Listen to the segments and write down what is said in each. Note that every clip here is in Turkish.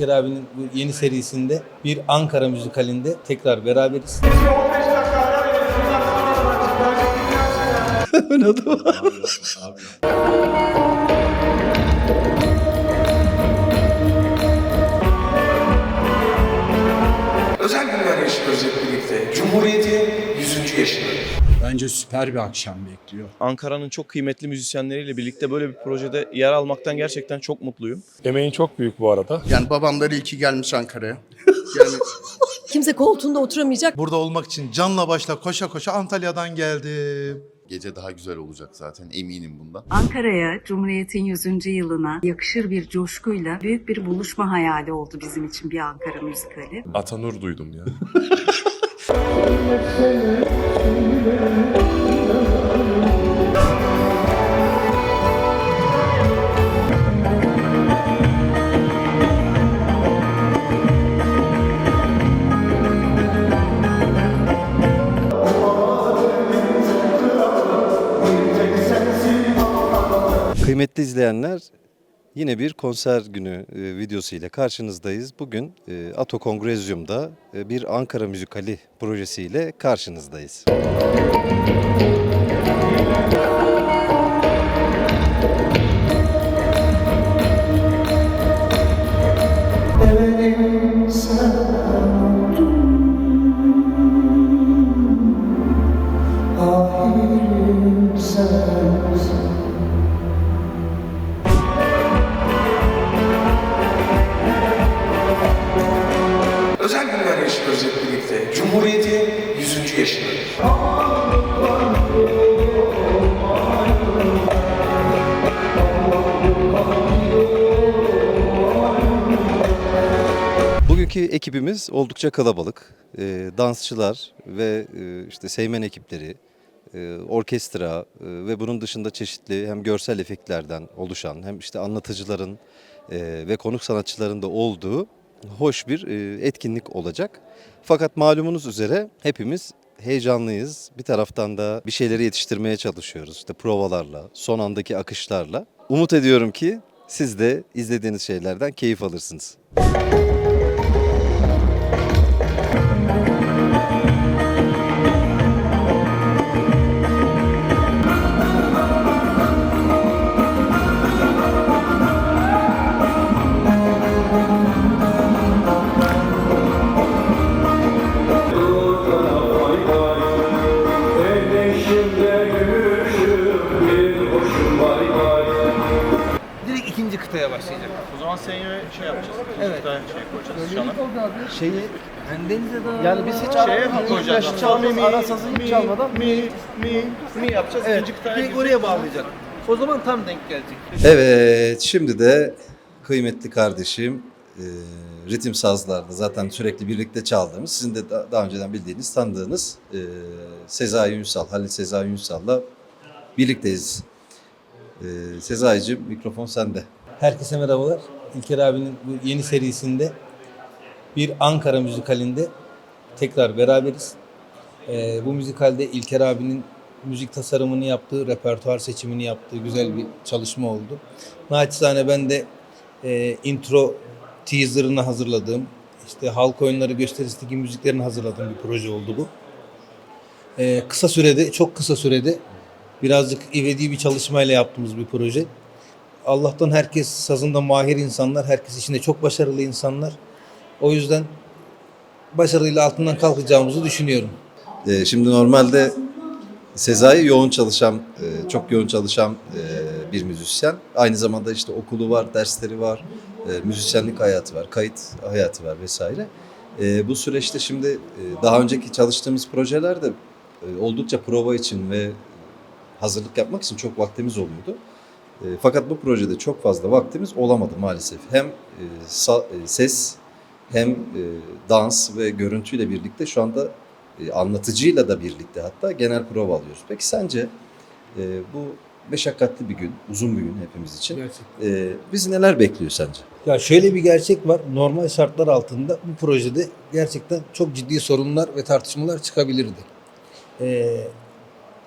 İlker abinin bu yeni serisinde bir Ankara müzikalinde tekrar beraberiz. Özel Bence süper bir akşam bekliyor. Ankara'nın çok kıymetli müzisyenleriyle birlikte böyle bir projede yer almaktan gerçekten çok mutluyum. Emeğin çok büyük bu arada. Yani babamlar iyi ki gelmiş Ankara'ya. Yani Kimse koltuğunda oturamayacak. Burada olmak için canla başla koşa koşa Antalya'dan geldim. Gece daha güzel olacak zaten eminim bundan. Ankara'ya Cumhuriyet'in 100. yılına yakışır bir coşkuyla büyük bir buluşma hayali oldu bizim için bir Ankara müzikali. Atanur duydum ya. Kıymetli izleyenler, yine bir konser günü e, videosu ile karşınızdayız. Bugün e, Ato Kongrezyum'da e, bir Ankara Müzikali projesiyle karşınızdayız. Özel ekibimiz oldukça kalabalık. E, dansçılar ve e, işte seymen ekipleri, e, orkestra e, ve bunun dışında çeşitli hem görsel efektlerden oluşan hem işte anlatıcıların e, ve konuk sanatçıların da olduğu hoş bir e, etkinlik olacak. Fakat malumunuz üzere hepimiz heyecanlıyız. Bir taraftan da bir şeyleri yetiştirmeye çalışıyoruz. İşte provalarla, son andaki akışlarla. Umut ediyorum ki siz de izlediğiniz şeylerden keyif alırsınız. Direkt başlayacak. O zaman seneye şey yapacağız. Evet. Şey koyacağız. Şana. Şeyi Yani biz hiç şeye mi koyacağız? Çalmayı ara sazı hiç çalmadan mi mi mi yapacağız. evet, İkinci kıtaya direkt oraya bağlayacak. O zaman tam denk gelecek. Evet, şimdi de kıymetli kardeşim e, ritim sazlarda zaten sürekli birlikte çaldığımız, sizin de da- daha önceden bildiğiniz, tanıdığınız e, Sezai Ünsal, Halil Sezai Ünsal'la birlikteyiz. E, Sezai'cim mikrofon sende. Herkese merhabalar. İlker abinin bu yeni serisinde bir Ankara müzikalinde tekrar beraberiz. Ee, bu müzikalde İlker abinin müzik tasarımını yaptığı, repertuar seçimini yaptığı güzel bir çalışma oldu. Naçizane ben de e, intro teaserını hazırladığım, işte halk oyunları gösterisindeki müziklerini hazırladığım bir proje oldu bu. Ee, kısa sürede, çok kısa sürede birazcık ivedi bir çalışmayla yaptığımız bir proje. Allah'tan herkes sazında mahir insanlar, herkes işinde çok başarılı insanlar. O yüzden başarıyla altından kalkacağımızı düşünüyorum. E, şimdi normalde Sezai yoğun çalışan, e, çok yoğun çalışan e, bir müzisyen. Aynı zamanda işte okulu var, dersleri var, e, müzisyenlik hayatı var, kayıt hayatı var vesaire. Bu süreçte şimdi daha önceki çalıştığımız projelerde oldukça prova için ve hazırlık yapmak için çok vaktimiz oluyordu. E, fakat bu projede çok fazla vaktimiz olamadı maalesef. Hem e, sa- e, ses hem e, dans ve görüntüyle birlikte şu anda e, anlatıcıyla da birlikte hatta genel prova alıyoruz. Peki sence e, bu meşakkatli bir gün, uzun bir gün hepimiz için. Gerçekten. E, bizi neler bekliyor sence? Ya şöyle bir gerçek var. Normal şartlar altında bu projede gerçekten çok ciddi sorunlar ve tartışmalar çıkabilirdi. Ee,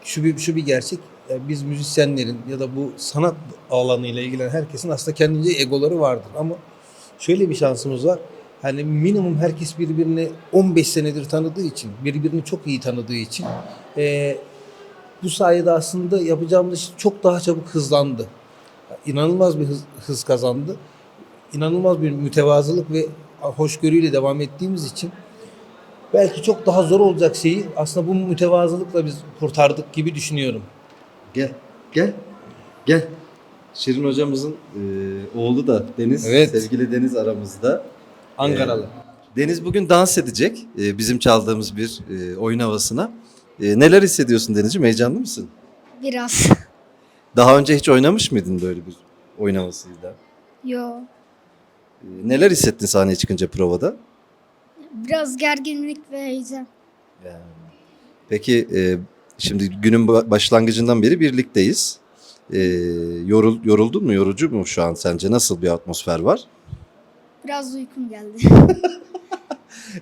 şu bir şu bir gerçek. Ya Biz müzisyenlerin ya da bu sanat alanıyla ilgilenen herkesin aslında kendince egoları vardır ama şöyle bir şansımız var. Hani minimum herkes birbirini 15 senedir tanıdığı için, birbirini çok iyi tanıdığı için e, bu sayede aslında yapacağımız iş çok daha çabuk hızlandı. İnanılmaz bir hız, hız kazandı. İnanılmaz bir mütevazılık ve hoşgörüyle devam ettiğimiz için belki çok daha zor olacak şeyi aslında bu mütevazılıkla biz kurtardık gibi düşünüyorum. Gel, gel, gel. Şirin hocamızın e, oğlu da Deniz, Evet. sevgili Deniz aramızda. Ankaralı. Deniz bugün dans edecek e, bizim çaldığımız bir e, oyun havasına. E, neler hissediyorsun Denizciğim? Heyecanlı mısın? Biraz. Daha önce hiç oynamış mıydın böyle bir oyun havasıyla? Yo. E, neler hissettin sahneye çıkınca provada? Biraz gerginlik ve heyecan. Peki e, şimdi günün ba- başlangıcından beri birlikteyiz. E, yorul, yoruldun mu? Yorucu mu şu an sence? Nasıl bir atmosfer var? Biraz uykum geldi.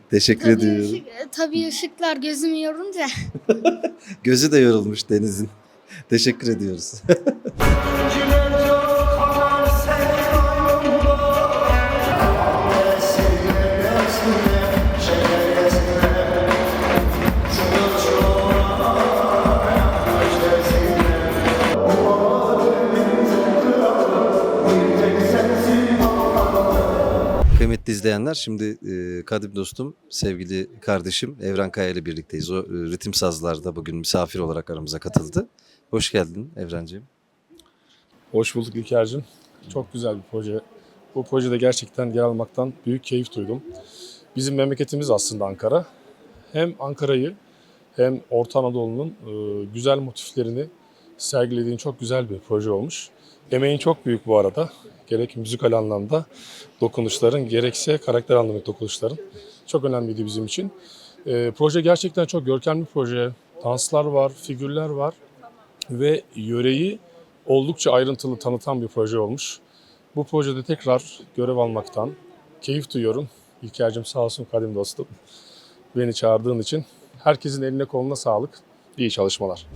Teşekkür tabii, ediyorum. ışık, tabii ışıklar gözümü yorunca. Gözü de yorulmuş Deniz'in. Teşekkür ediyoruz. izleyenler şimdi e, kadim dostum, sevgili kardeşim Evren Kaya ile birlikteyiz. O e, ritim sazlarda bugün misafir olarak aramıza katıldı. Hoş geldin Evrenciğim. Hoş bulduk İlker'cim. Çok güzel bir proje. Bu projede gerçekten yer almaktan büyük keyif duydum. Bizim memleketimiz aslında Ankara. Hem Ankara'yı hem Orta Anadolu'nun e, güzel motiflerini sergilediğin çok güzel bir proje olmuş. Emeğin çok büyük bu arada. Gerek müzikal anlamda dokunuşların gerekse karakter anlamındaki dokunuşların çok önemliydi bizim için. E, proje gerçekten çok görkemli bir proje. Danslar var, figürler var ve yöreyi oldukça ayrıntılı tanıtan bir proje olmuş. Bu projede tekrar görev almaktan keyif duyuyorum. İlker'cim sağ olsun kadim dostum. Beni çağırdığın için. Herkesin eline koluna sağlık. İyi çalışmalar.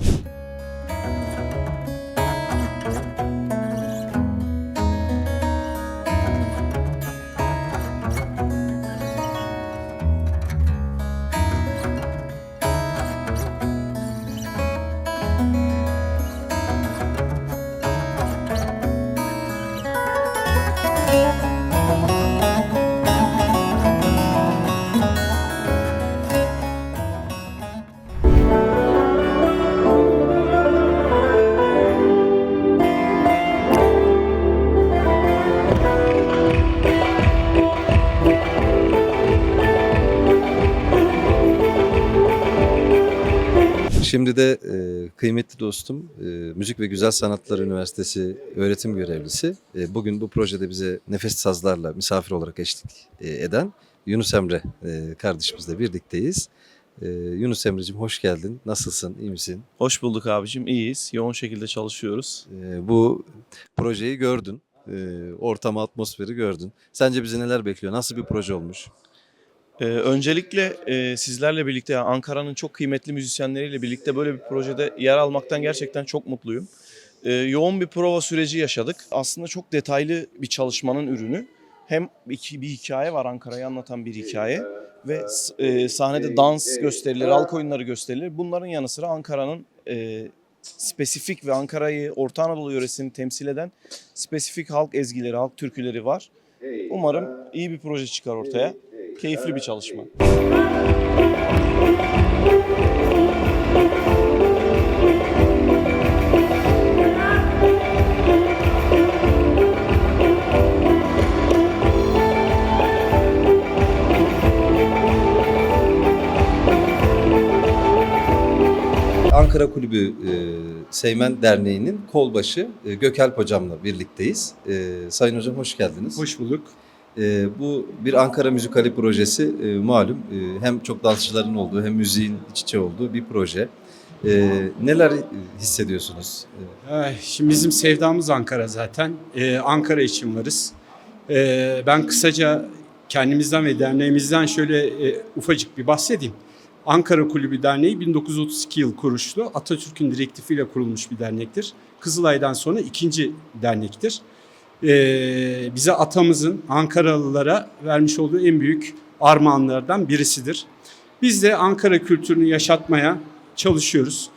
Şimdi de e, kıymetli dostum e, Müzik ve Güzel Sanatlar Üniversitesi öğretim görevlisi. E, bugün bu projede bize nefes sazlarla misafir olarak eşlik e, eden Yunus Emre e, kardeşimizle birlikteyiz. E, Yunus Emre'cim hoş geldin. Nasılsın? İyi misin? Hoş bulduk abicim. İyiyiz. Yoğun şekilde çalışıyoruz. E, bu projeyi gördün. E, ortamı, atmosferi gördün. Sence bizi neler bekliyor? Nasıl bir proje olmuş? Ee, öncelikle e, sizlerle birlikte yani Ankara'nın çok kıymetli müzisyenleriyle birlikte böyle bir projede yer almaktan gerçekten çok mutluyum. Ee, yoğun bir prova süreci yaşadık. Aslında çok detaylı bir çalışmanın ürünü. Hem iki, bir hikaye var Ankara'yı anlatan bir hikaye ve e, sahnede dans gösterileri, halk oyunları gösterileri. Bunların yanı sıra Ankara'nın e, spesifik ve Ankara'yı Orta Anadolu yöresini temsil eden spesifik halk ezgileri, halk türküleri var. Umarım iyi bir proje çıkar ortaya. Keyifli bir çalışma. Ankara Kulübü e, Seymen Derneği'nin kolbaşı e, Gökalp Hocam'la birlikteyiz. E, Sayın Hocam hoş geldiniz. Hoş bulduk. E, bu bir Ankara Müzikali projesi e, malum e, hem çok dansçıların olduğu hem müziğin iç içe olduğu bir proje. E, neler e, hissediyorsunuz? E, Ay, Şimdi bizim sevdamız Ankara zaten. Ee, Ankara için varız. Ee, ben kısaca kendimizden ve derneğimizden şöyle e, ufacık bir bahsedeyim. Ankara Kulübü Derneği 1932 yıl kuruluşlu. Atatürk'ün direktifiyle kurulmuş bir dernektir. Kızılay'dan sonra ikinci dernektir. E, bize atamızın Ankaralılara vermiş olduğu en büyük armağanlardan birisidir. Biz de Ankara kültürünü yaşatmaya çalışıyoruz.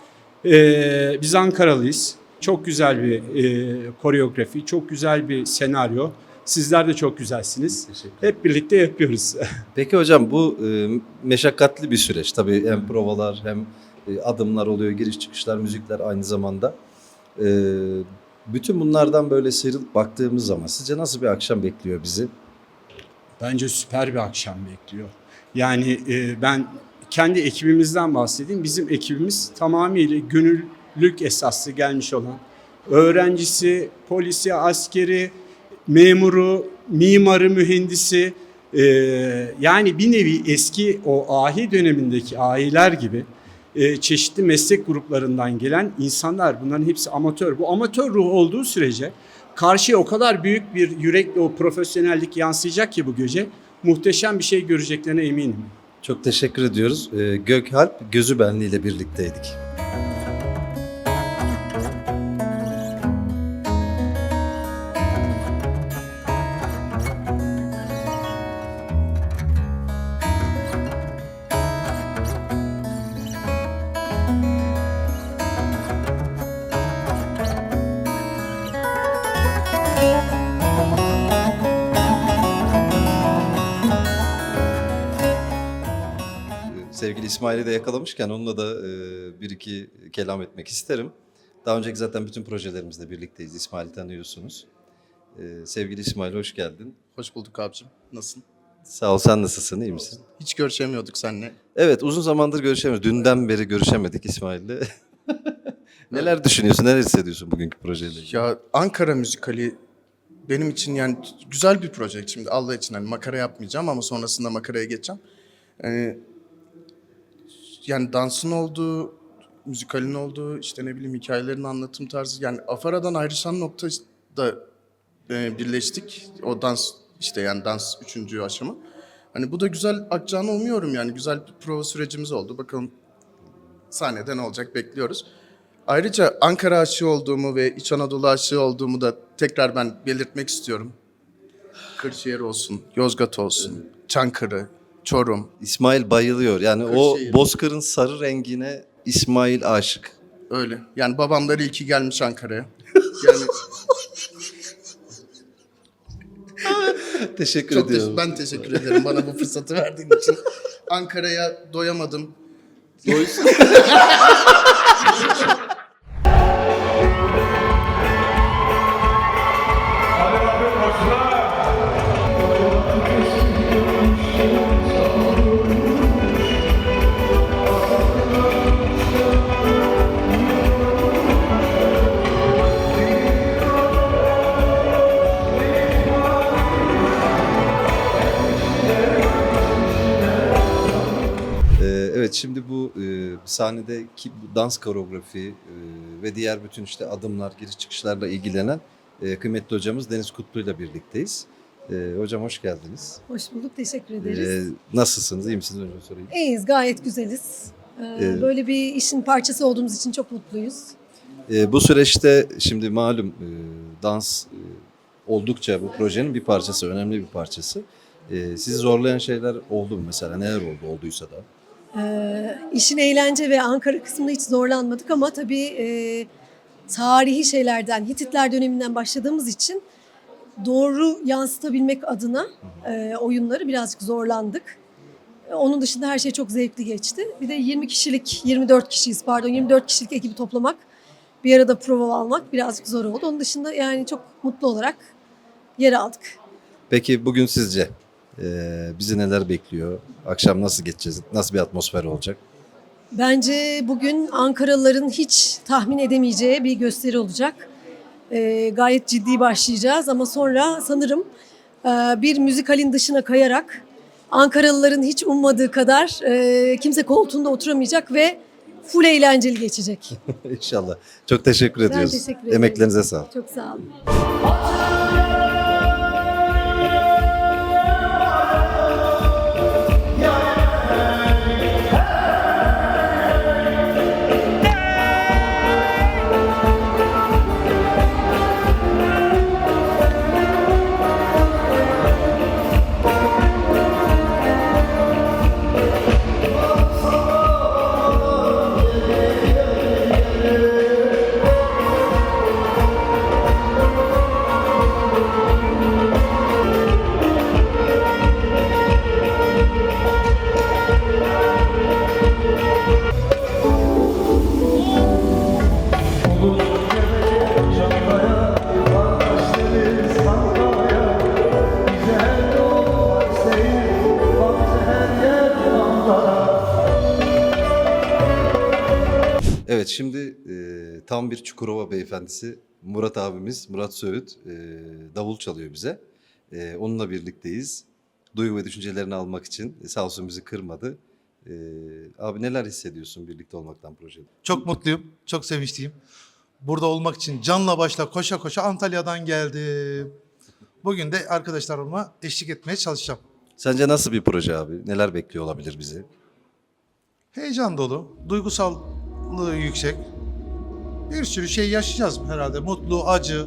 E, biz Ankaralıyız. Çok güzel bir e, koreografi, çok güzel bir senaryo. Sizler de çok güzelsiniz. Hep birlikte yapıyoruz. Peki hocam bu e, meşakkatli bir süreç. Tabii hem provalar hem e, adımlar oluyor, giriş çıkışlar, müzikler aynı zamanda. E, bütün bunlardan böyle sıyrılıp baktığımız zaman sizce nasıl bir akşam bekliyor bizi? Bence süper bir akşam bekliyor. Yani e, ben kendi ekibimizden bahsedeyim. Bizim ekibimiz tamamıyla gönüllülük esaslı gelmiş olan öğrencisi, polisi, askeri, memuru, mimarı, mühendisi e, yani bir nevi eski o ahi dönemindeki ahiler gibi e, çeşitli meslek gruplarından gelen insanlar bunların hepsi amatör. Bu amatör ruh olduğu sürece karşıya o kadar büyük bir yürekle o profesyonellik yansıyacak ki bu gece muhteşem bir şey göreceklerine eminim. Çok teşekkür ediyoruz. E, Gökhalp Gözü Benli ile birlikteydik. İsmail'i de yakalamışken onunla da bir iki kelam etmek isterim. Daha önceki zaten bütün projelerimizde birlikteyiz. İsmail'i tanıyorsunuz. Sevgili İsmail hoş geldin. Hoş bulduk abicim. Nasılsın? Sağ ol sen nasılsın iyi misin? Hiç görüşemiyorduk seninle. Evet uzun zamandır görüşemiyoruz. Dünden beri görüşemedik İsmail'le. Neler düşünüyorsun, neler hissediyorsun bugünkü projeyle? ilgili? Ya Ankara müzikali benim için yani güzel bir proje. Şimdi Allah için hani makara yapmayacağım ama sonrasında makaraya geçeceğim. Yani, yani dansın olduğu, müzikalin olduğu, işte ne bileyim hikayelerin anlatım tarzı. Yani Afara'dan ayrışan nokta da e, birleştik. O dans işte yani dans üçüncü aşama. Hani bu da güzel akacağını umuyorum yani. Güzel bir prova sürecimiz oldu. Bakalım sahnede ne olacak bekliyoruz. Ayrıca Ankara aşığı olduğumu ve İç Anadolu aşığı olduğumu da tekrar ben belirtmek istiyorum. Kırşehir olsun, Yozgat olsun, Çankırı, Çorum. İsmail bayılıyor. Yani o Kırşehir. bozkırın sarı rengine İsmail aşık. Öyle. Yani babamlar iyi ki gelmiş Ankara'ya. Yani Teşekkür çok ediyorum. ben teşekkür ederim bana bu fırsatı verdiğin için. Ankara'ya doyamadım. Ee, sahnedeki bu dans koreografi e, ve diğer bütün işte adımlar, giriş çıkışlarla ilgilenen e, kıymetli hocamız Deniz Kutlu ile birlikteyiz. E, hocam hoş geldiniz. Hoş bulduk, teşekkür E, ederiz. nasılsınız, iyi misiniz önce sorayım. İyiyiz, gayet güzeliz. Böyle bir işin parçası olduğumuz için çok mutluyuz. E, bu süreçte şimdi malum e, dans e, oldukça bu projenin bir parçası, önemli bir parçası. E, sizi zorlayan şeyler oldu mu mesela? Neler oldu, olduysa da? Ee, işin eğlence ve Ankara kısmında hiç zorlanmadık ama tabii e, tarihi şeylerden, Hititler döneminden başladığımız için doğru yansıtabilmek adına e, oyunları birazcık zorlandık. E, Onun dışında her şey çok zevkli geçti. Bir de 20 kişilik, 24 kişiyiz pardon, 24 kişilik ekibi toplamak, bir arada prova almak birazcık zor oldu. Onun dışında yani çok mutlu olarak yer aldık. Peki bugün sizce e, bizi neler bekliyor? Akşam nasıl geçeceğiz? Nasıl bir atmosfer olacak? Bence bugün Ankaralıların hiç tahmin edemeyeceği bir gösteri olacak. Ee, gayet ciddi başlayacağız ama sonra sanırım e, bir müzikalin dışına kayarak Ankaralıların hiç ummadığı kadar e, kimse koltuğunda oturamayacak ve full eğlenceli geçecek. İnşallah. Çok teşekkür Ben ediyoruz. teşekkür ederim. Emeklerinize sağlık. Çok sağ olun. Evet şimdi e, tam bir Çukurova beyefendisi Murat abimiz, Murat Söğüt e, davul çalıyor bize. E, onunla birlikteyiz. Duygu ve düşüncelerini almak için e, sağ olsun bizi kırmadı. E, abi neler hissediyorsun birlikte olmaktan projede? Çok mutluyum, çok sevinçliyim. Burada olmak için canla başla koşa koşa Antalya'dan geldim. Bugün de arkadaşlarıma eşlik etmeye çalışacağım. Sence nasıl bir proje abi? Neler bekliyor olabilir bizi? Heyecan dolu, duygusallığı yüksek. Bir sürü şey yaşayacağız herhalde. Mutlu, acı.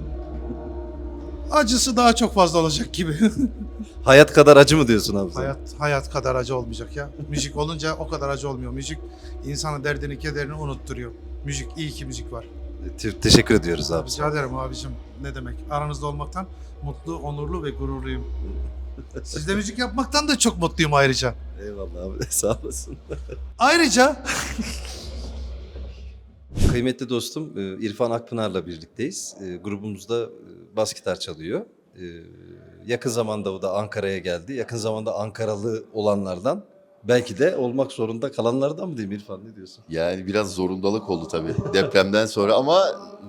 Acısı daha çok fazla olacak gibi. Hayat kadar acı mı diyorsun abi sen? hayat hayat kadar acı olmayacak ya. Müzik olunca o kadar acı olmuyor. Müzik insana derdini, kederini unutturuyor. Müzik, iyi ki müzik var. Te- teşekkür ediyoruz abi. Rica ederim abicim. Ne demek? Aranızda olmaktan mutlu, onurlu ve gururluyum. Sizle müzik yapmaktan da çok mutluyum ayrıca. Eyvallah abi sağ olasın. Ayrıca Kıymetli dostum e, İrfan Akpınar'la birlikteyiz. E, Grubumuzda e, bas gitar çalıyor. Yakın zamanda o da Ankara'ya geldi. Yakın zamanda Ankaralı olanlardan belki de olmak zorunda kalanlardan mı diyeyim İrfan ne diyorsun? Yani biraz zorundalık oldu tabii depremden sonra ama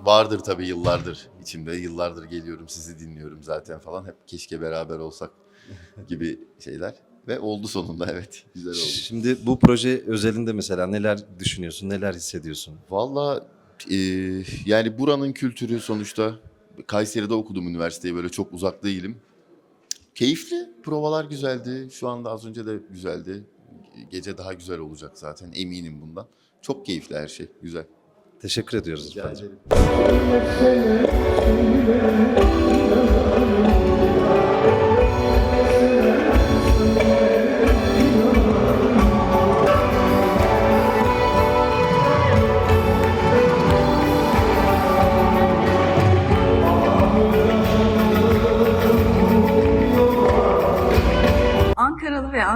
vardır tabii yıllardır içimde. Yıllardır geliyorum sizi dinliyorum zaten falan. Hep keşke beraber olsak gibi şeyler. Ve oldu sonunda evet. Güzel oldu. Şimdi bu proje özelinde mesela neler düşünüyorsun, neler hissediyorsun? Valla e, yani buranın kültürü sonuçta Kayseri'de okudum üniversiteyi böyle çok uzak değilim. Keyifli. Provalar güzeldi. Şu anda az önce de güzeldi. Gece daha güzel olacak zaten eminim bundan. Çok keyifli her şey. Güzel. Teşekkür ediyoruz. Ankaralı ve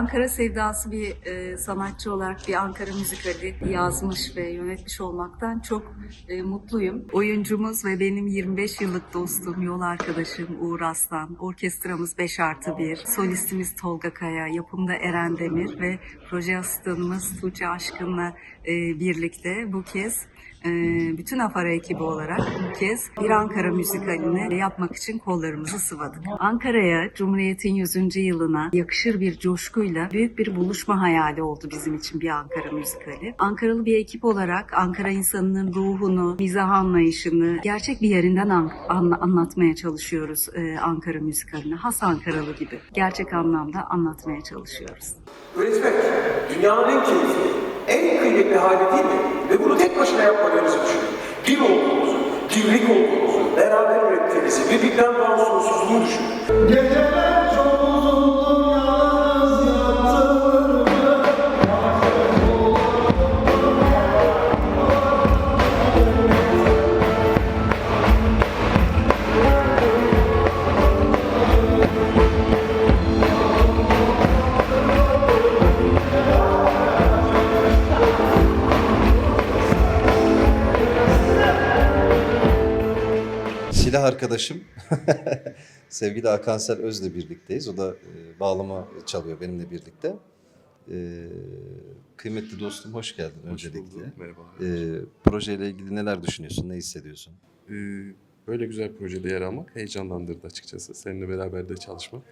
Ankara sevdası bir e, sanatçı olarak bir Ankara müzikali yazmış ve yönetmiş olmaktan çok e, mutluyum. Oyuncumuz ve benim 25 yıllık dostum, yol arkadaşım Uğur Aslan, orkestramız 5 artı 1, solistimiz Tolga Kaya, yapımda Eren Demir ve proje asistanımız Tuğçe Aşkın'la e, birlikte bu kez bütün Afara ekibi olarak bu kez bir Ankara müzikalini yapmak için kollarımızı sıvadık. Ankara'ya Cumhuriyet'in 100. yılına yakışır bir coşkuyla büyük bir buluşma hayali oldu bizim için bir Ankara müzikali. Ankaralı bir ekip olarak Ankara insanının ruhunu, mizah anlayışını gerçek bir yerinden an- an- anlatmaya çalışıyoruz e, Ankara müzikalini. Has Ankaralı gibi gerçek anlamda anlatmaya çalışıyoruz. Üretmek dünyanın en keyifli, en kıymetli hali değil mi? Ve bunu tek başına yapmadığınızı düşünün. Bir olduğunuzu, birlik olduğunuzu, beraber ürettiğinizi, birbirinden doğan sonsuzluğu düşünün. Silah arkadaşım sevgili Akansel Öz'le birlikteyiz. O da e, bağlama çalıyor benimle birlikte. E, kıymetli dostum hoş geldin öncelikle. Merhaba. E, projeyle ilgili neler düşünüyorsun, ne hissediyorsun? Ee, böyle güzel projede yer almak heyecanlandırdı açıkçası. Seninle beraber de çalışmak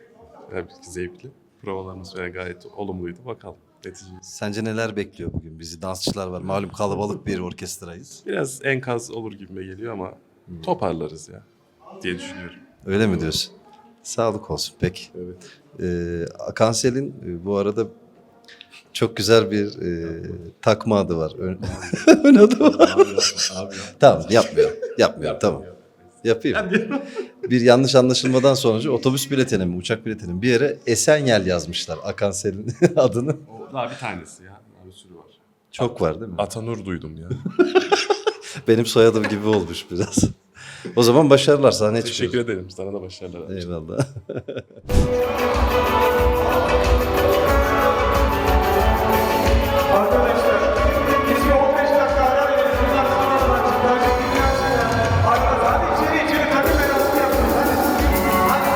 tabii ki zevkli. Provalarımız gayet olumluydu. Bakalım netice. Sence neler bekliyor bugün bizi? Dansçılar var. Malum kalabalık bir orkestrayız. Biraz enkaz olur gibime geliyor ama toparlarız ya diye düşünüyorum. Öyle mi diyorsun? Sağlık olsun peki. Evet. Ee, Akansel'in e, bu arada çok güzel bir e, takma adı var. Ön, Ön adı var. tamam yapmıyorum. Yapmıyorum tamam. Yapayım. bir yanlış anlaşılmadan sonucu otobüs biletine mi uçak biletine mi bir yere Esenyel yazmışlar Akansel'in adını. O daha bir tanesi ya. Daha bir sürü var. Çok var değil mi? Atanur duydum ya. Benim soyadım gibi olmuş biraz. O zaman başarılar sahneye Teşekkür çıkıyoruz. ederim. Sana da başarılar. Eyvallah. Arkadaşlar, biz bir 15 dakika ara veririz. Bundan sonra da çıkacak. Hadi, hadi içeri içeri takım arası yapın. Hadi.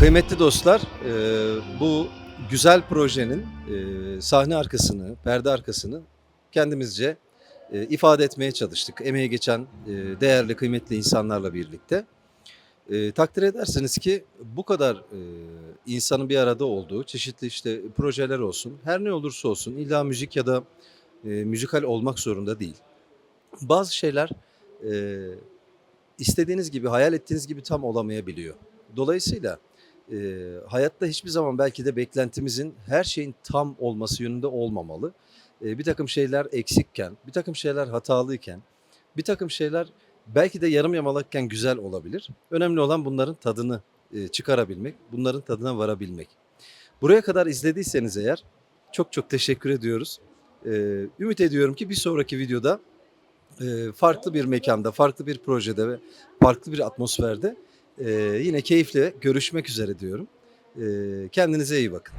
Kıymetli dostlar, e, bu güzel projenin e, sahne arkasını, perde arkasını kendimizce e, ifade etmeye çalıştık. Emeği geçen e, değerli, kıymetli insanlarla birlikte. E, takdir edersiniz ki bu kadar insanın bir arada olduğu çeşitli işte projeler olsun, her ne olursa olsun illa müzik ya da müzikal olmak zorunda değil. Bazı şeyler istediğiniz gibi, hayal ettiğiniz gibi tam olamayabiliyor. Dolayısıyla e, hayatta hiçbir zaman belki de beklentimizin her şeyin tam olması yönünde olmamalı. E, bir takım şeyler eksikken, bir takım şeyler hatalıyken, bir takım şeyler belki de yarım yamalakken güzel olabilir. Önemli olan bunların tadını e, çıkarabilmek, bunların tadına varabilmek. Buraya kadar izlediyseniz eğer çok çok teşekkür ediyoruz. E, ümit ediyorum ki bir sonraki videoda e, farklı bir mekanda, farklı bir projede ve farklı bir atmosferde e, yine keyifle görüşmek üzere diyorum. E, kendinize iyi bakın.